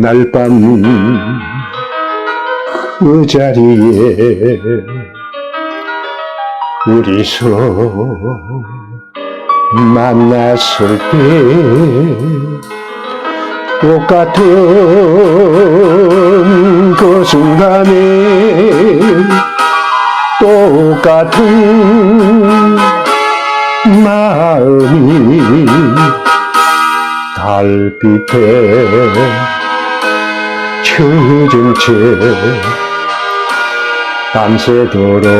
그날 밤 그 자리에 우리 서로 만났을 때 똑같은 그 순간에 똑같은 마음이 달빛에 젖은 채 밤새도록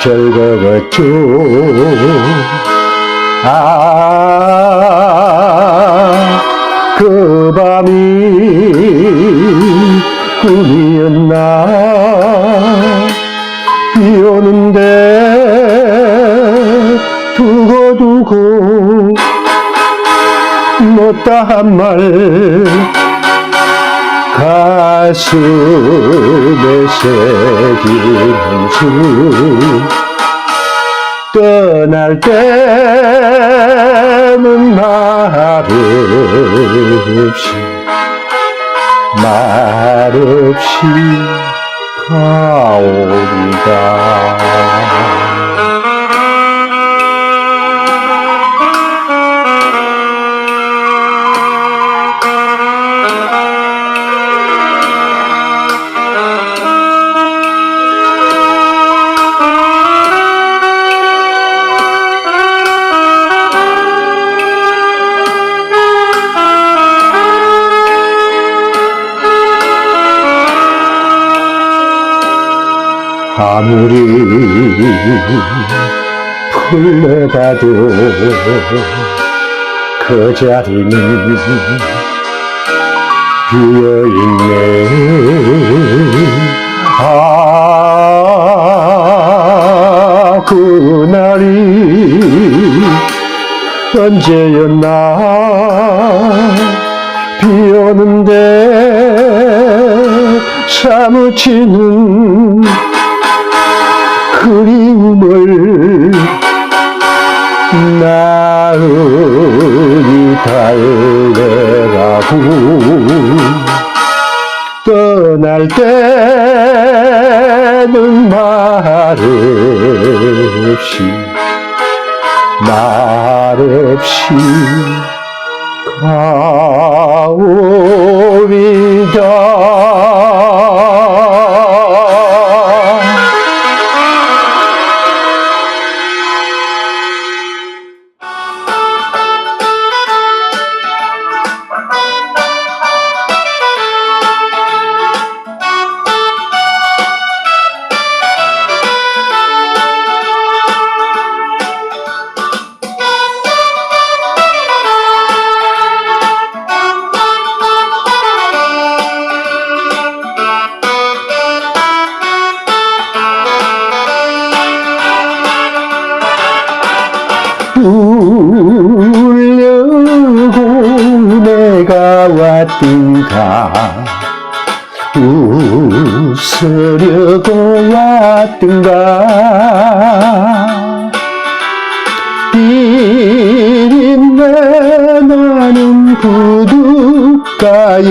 즐거웠죠 아, 그 밤이 꿈이었나? 비 오는데 두고두고 못다 한 말 가슴에 새기면서 떠날 때는 말 없이 말 없이 가오리다 아무리. 풀려봐도 그 자리는 비어있네. 아 그날이 언제였나? 비 오는데 사무치는 떠날 때는 말 없이 말 없이 가오리다 왔던가 웃으려고 왔던가. 비린내 나는 부둣가에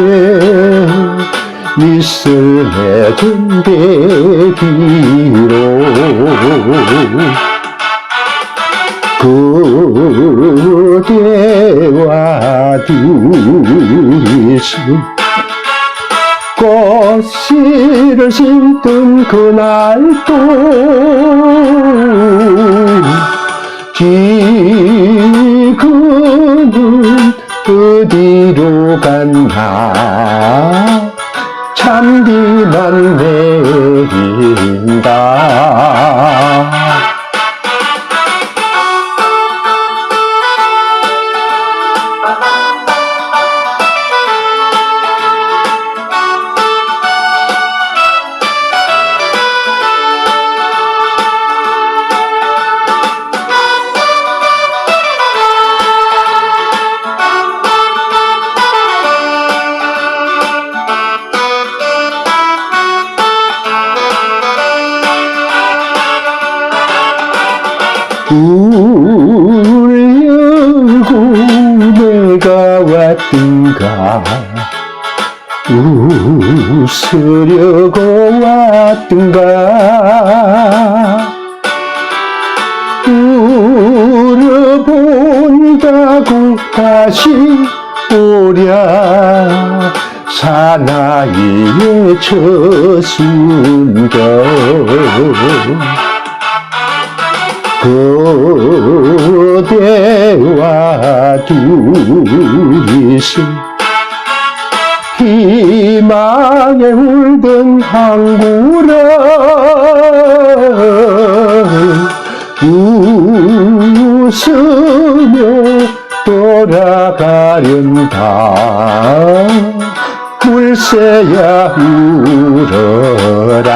미술 해준 계기로 그대와 둘이서 꽃씨를 심던 그날도 지금은 어디로 갔나 참비만 내린다 웃으려고 왔든가? 울어본다고 다시 오랴. 사나이의 첫 순간 그대와 둘이서 희망에 울던 항구라 웃으며 돌아가련다 물새야 울어라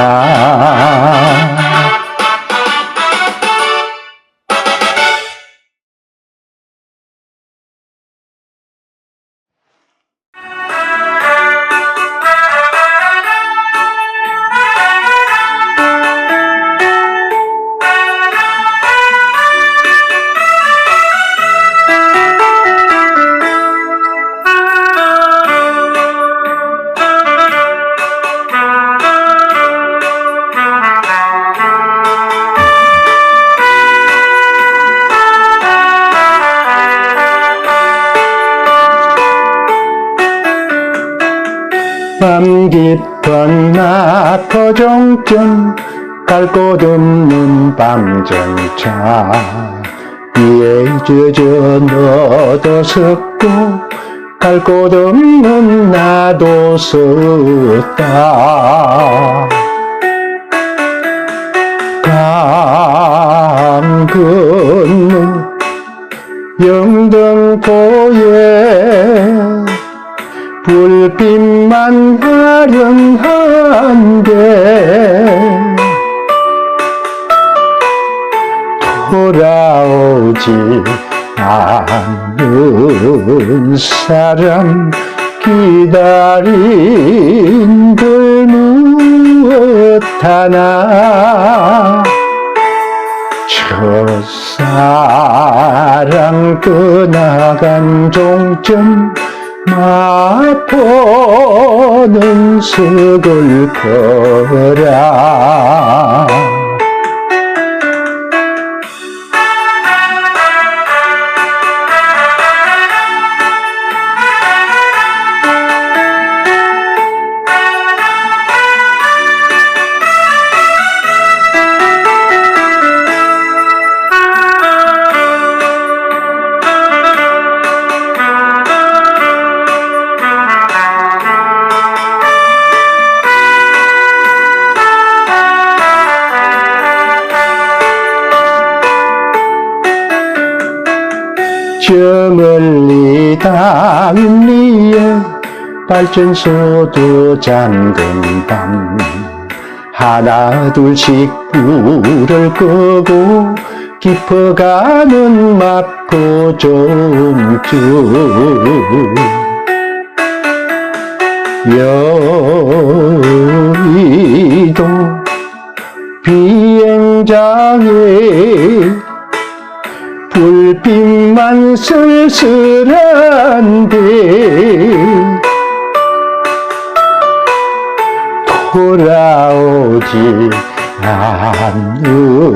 밤 깊은 나포 종점 갈곳 없는 밤정차. 위에 젖어 너도 섰고 갈 곳 없는 나도 섰다. 강 건너 영등포에 불빛만 화려한데 돌아오지 않는 사람 기다린 들 무엇 하나 첫사랑 떠나간 종점 마포는 서글퍼라 다윈 위에 발전소도 잠든 밤. 하나 둘씩 불을 끄고 깊어가는 마포 종주 여의도 비행장에 불빛만 쓸쓸한데 돌아오지 않는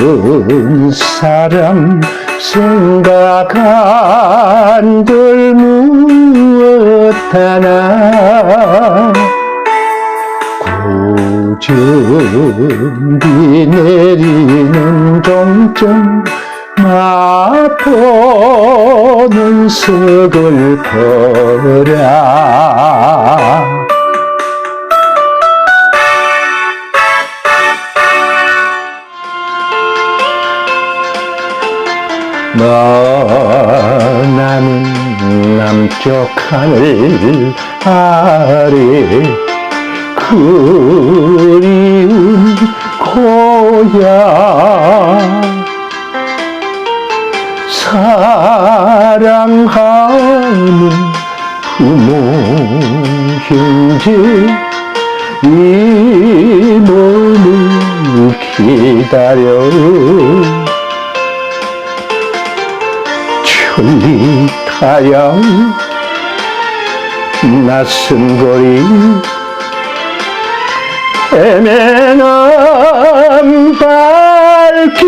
사람 생각 한들 무엇 하나 구준비 내리는 종점 마포는 서글퍼라 너나는 남쪽 하늘 아래 그리운 고향 사랑하는 부모 형제 이 몸을 기다려 천리 타양 낯선 거리 애매한 발길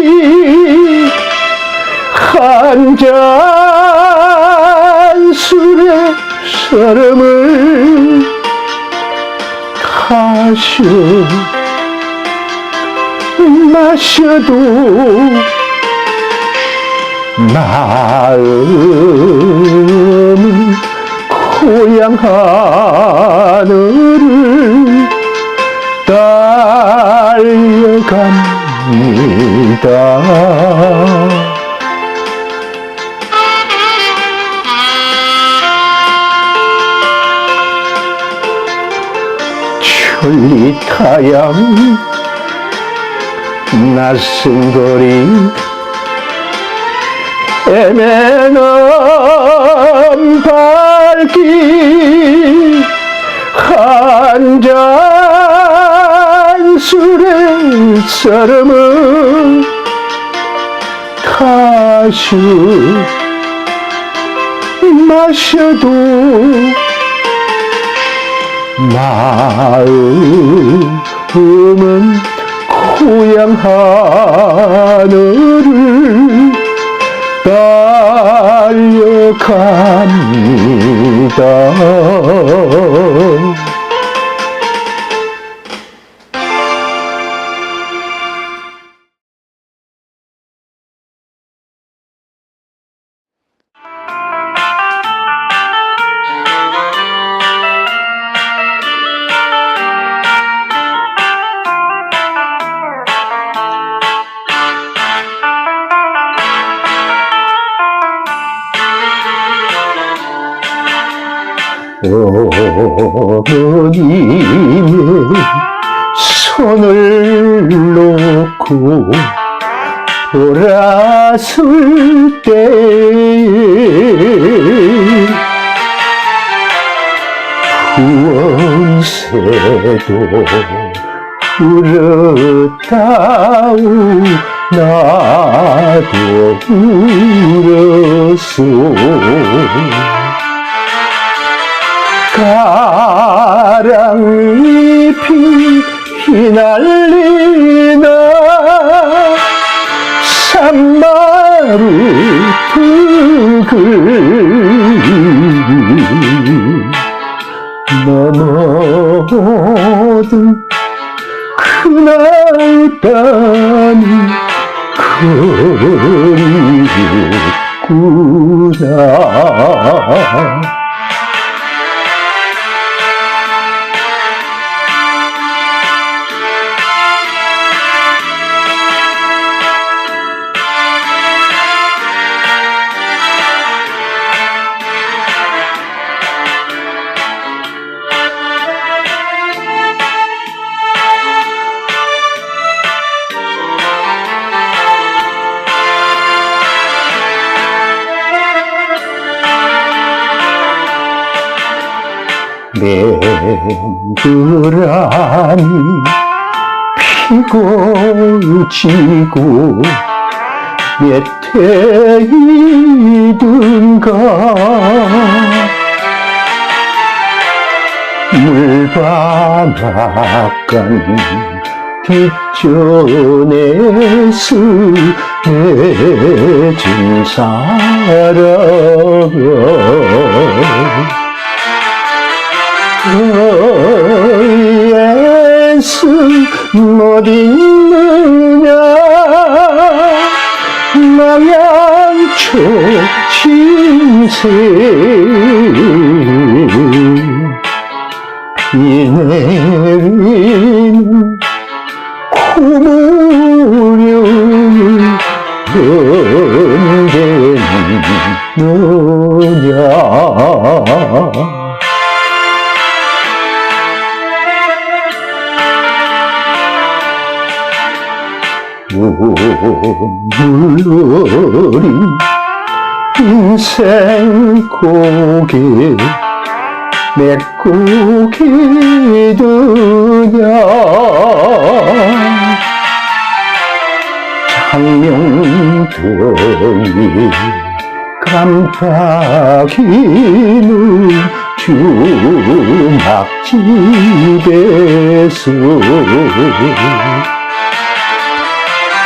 한잔 술에 서름을 가셔. 마셔도 마음은 고향 하 타양 낯선 거리 애매한 발길 한잔 술에 썰음은 가수 마셔도 마음 은 고향 하늘을 달려갑니다. 어머님의 손을 놓고 돌아설 때에 후원새도 울었다우 나도 울었소 가랑잎이 휘날리나 산마루 흙을 넘어든 그날 밤이 그리웠구나 맹그라니 피고 지고 메태이든가. 물바나간 뒷전에서 내진 사 랑은 예수 못 있느냐 마양초 신세 비 내리는 고무령을 언제는 너냐 물놀이 인생 고개 메꾸기 드냐 장명더위 깜빡이는 주막집에서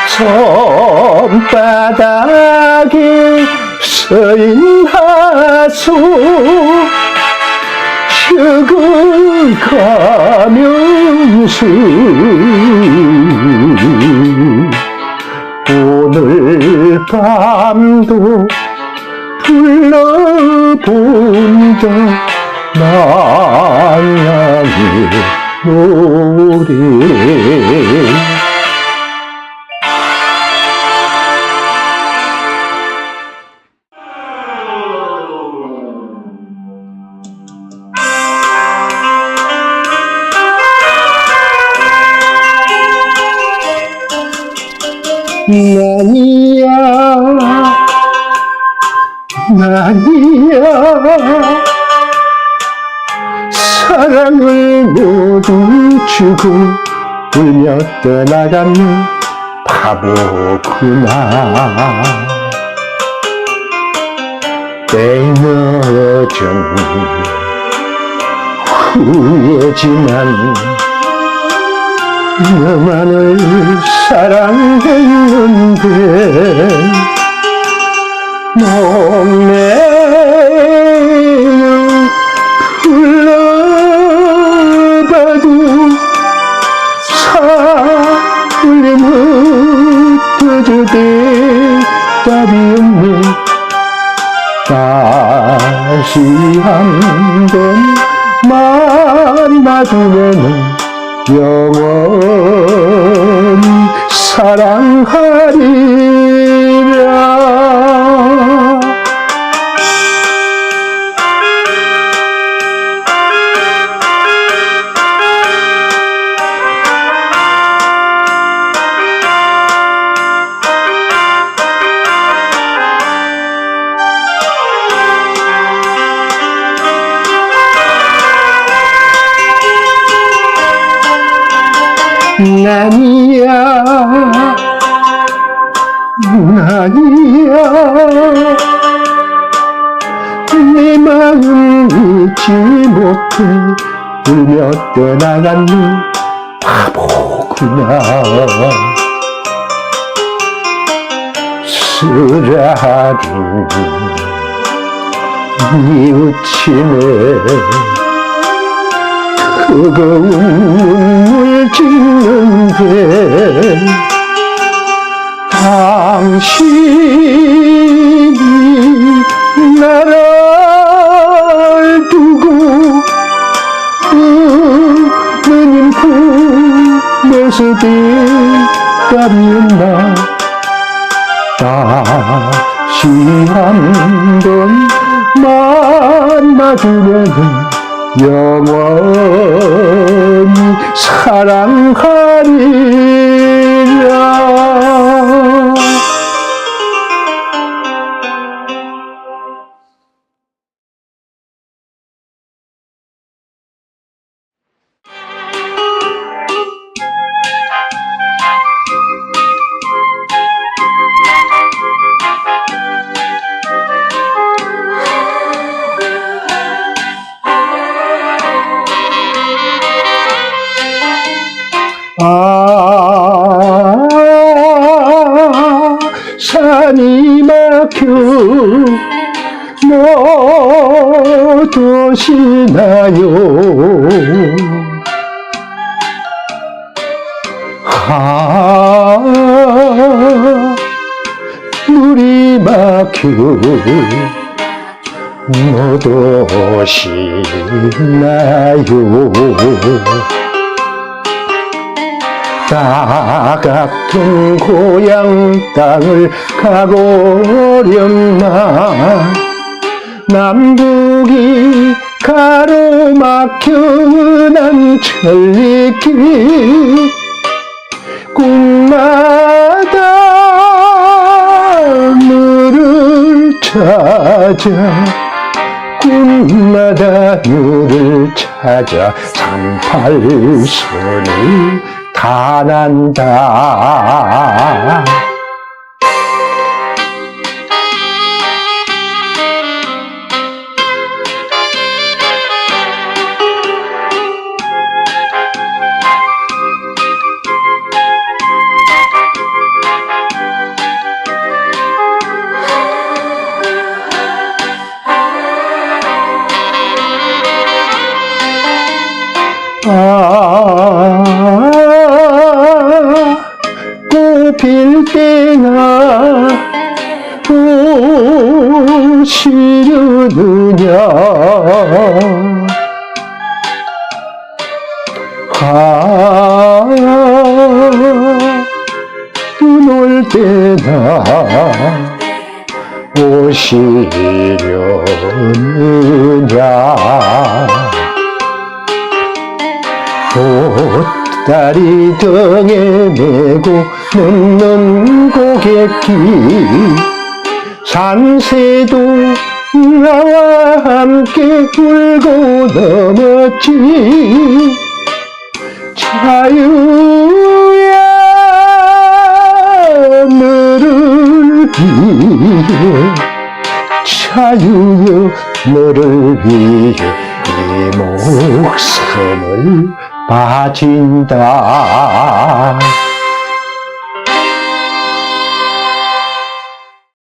손바닥에 서인 하소 쉬어가면서 오늘 밤도 불러본다 나양의 노래 나니야. 나니야. 사랑을 모두 주고 울며 떠나가는 바보구나. 때늦은 후회지만 너만을 사랑했는데 목매여 불러봐도 사울림 흩어져 대답이 없네 다시 한번 만나주면은 영원히 사랑하리라 나니야. 나니야. 내 마음 잊지 못해 울며 떠나가는 바보구나. 쓰라린 뉘우침에 뜨거운 눈물 짓는데 당신이 나를 두고 누님 품에서 대답이 없나 다시 한 번 만나주려는 영원히 사랑하리 못 오시나요? 아, 물이 막혀 못 오시나요? 다 같은 고향 땅을 가고련나? 남북이 가로막혀난 천리길 꿈마다 물을 찾아 꿈마다 누를 찾아 38선을 탄한다 보따리 등에 메고 눕는 고객길 산새도 나와 함께 울고 넘었지. 자유야 너를 위해 자유여 너를 위해 이 목숨을 바친다